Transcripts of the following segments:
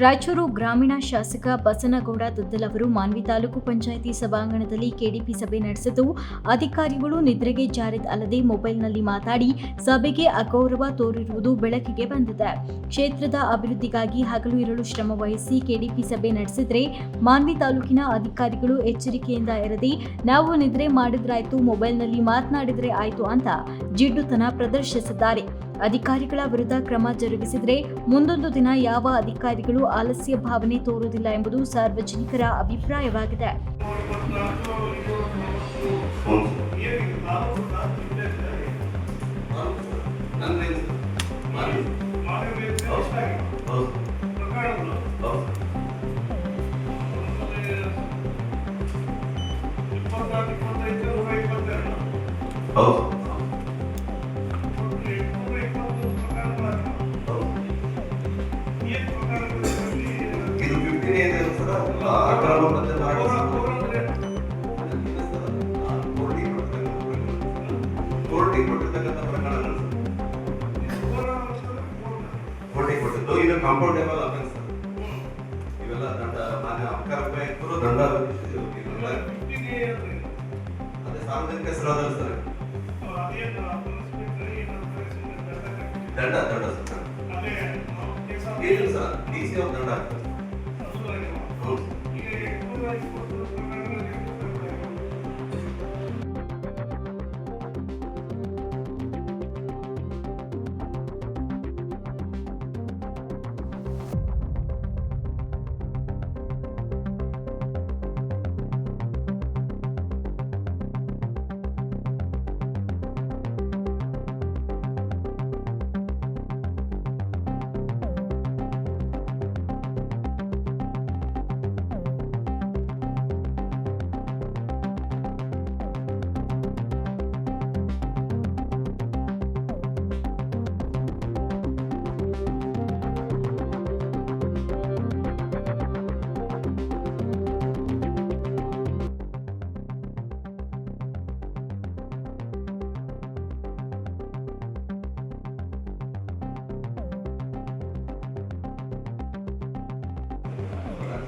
ರಾಯಚೂರು ಗ್ರಾಮೀಣ ಶಾಸಕ ಬಸನಗೌಡ ದುದ್ದಲ್ ಅವರು ಮಾನ್ವಿ ತಾಲೂಕು ಪಂಚಾಯಿತಿ ಸಭಾಂಗಣದಲ್ಲಿ ಕೆಡಿಪಿ ಸಭೆ ನಡೆಸಿದ್ದು, ಅಧಿಕಾರಿಗಳು ನಿದ್ರೆಗೆ ಜಾರಿದ ಅಲ್ಲದೆ ಮೊಬೈಲ್ನಲ್ಲಿ ಮಾತಾಡಿ ಸಭೆಗೆ ಅಗೌರವ ತೋರಿರುವುದು ಬೆಳಕಿಗೆ ಬಂದಿದೆ. ಕ್ಷೇತ್ರದ ಅಭಿವೃದ್ಧಿಗಾಗಿ ಹಗಲು ಇರಲು ಶ್ರಮ ವಹಿಸಿ ಕೆಡಿಪಿ ಸಭೆ ನಡೆಸಿದ್ರೆ ಮಾನ್ವಿ ತಾಲೂಕಿನ ಅಧಿಕಾರಿಗಳು ಎಚ್ಚರಿಕೆಯಿಂದ ಇರದೆ, ನಾವು ನಿದ್ರೆ ಮಾಡಿದ್ರಾಯ್ತು, ಮೊಬೈಲ್ನಲ್ಲಿ ಮಾತನಾಡಿದ್ರೆ ಆಯ್ತು ಅಂತ ಜಿಡ್ಡುತನ ಪ್ರದರ್ಶಿಸಿದ್ದಾರೆ. ಅಧಿಕಾರಿಗಳ ವಿರುದ್ಧ ಕ್ರಮ ಜರುಗಿಸಿದರೆ ಮುಂದೊಂದು ದಿನ ಯಾವ ಅಧಿಕಾರಿಗಳು ಆಲಸ್ಯ ಭಾವನೆ ತೋರುವುದಿಲ್ಲ ಎಂಬುದು ಸಾರ್ವಜನಿಕರ ಅಭಿಪ್ರಾಯವಾಗಿದೆ. ಹೌದು. ಕೊಟ್ಟಿದ್ದು ಇದು ಕಾಂಪೌಂಡೇಬಲ್ ಅಫೆನ್ಸ್ ಸರ್ ಇವೆಲ್ಲ ದಂಡ ಮಾನ್ಯ ಅಪಕಾರ ಉಪಾಯುಕ್ತರು ದಂಡ ವಿಧಿಸಿದ್ರು. ಅದೇ ಸಾರ್ವಜನಿಕ ಸ್ಥಳದಲ್ಲಿ ಸರ್ ದಂಡ ದಂಡ ಸರ್ ಏನಿಲ್ಲ ಸರ್ ಡಿ ಸಿ ಅವ್ರ ದಂಡ ಆಗ್ತದೆ ಹೌದು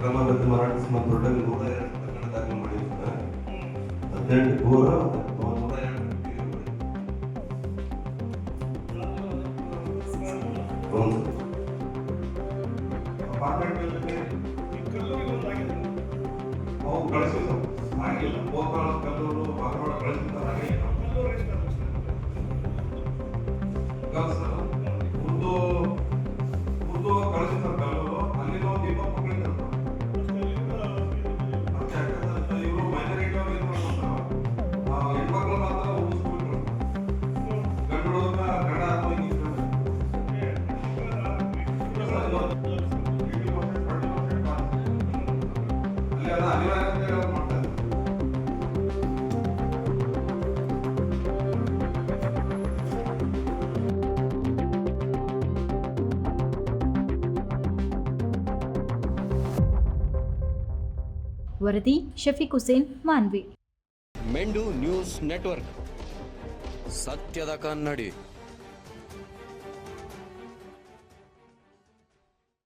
ಅಕ್ರಮ ಮತ್ತು ಮಾರಾಟ ಸಂಬಂಧ ದೊಡ್ಡ ನೂರ ಎರಡು ಪ್ರಕರಣ ದಾಖಲು ಮಾಡಿರ್ತಾರೆ ಹದಿನೆಂಟು ನೂರ Gracias. ವರದಿ ಶಫೀಕ್ ಹುಸೇನ್ ಮಾನ್ವಿ. ಮೆಂಡು ನ್ಯೂಸ್ ನೆಟ್ವರ್ಕ್. ಸತ್ಯದ ಕನ್ನಡಿ.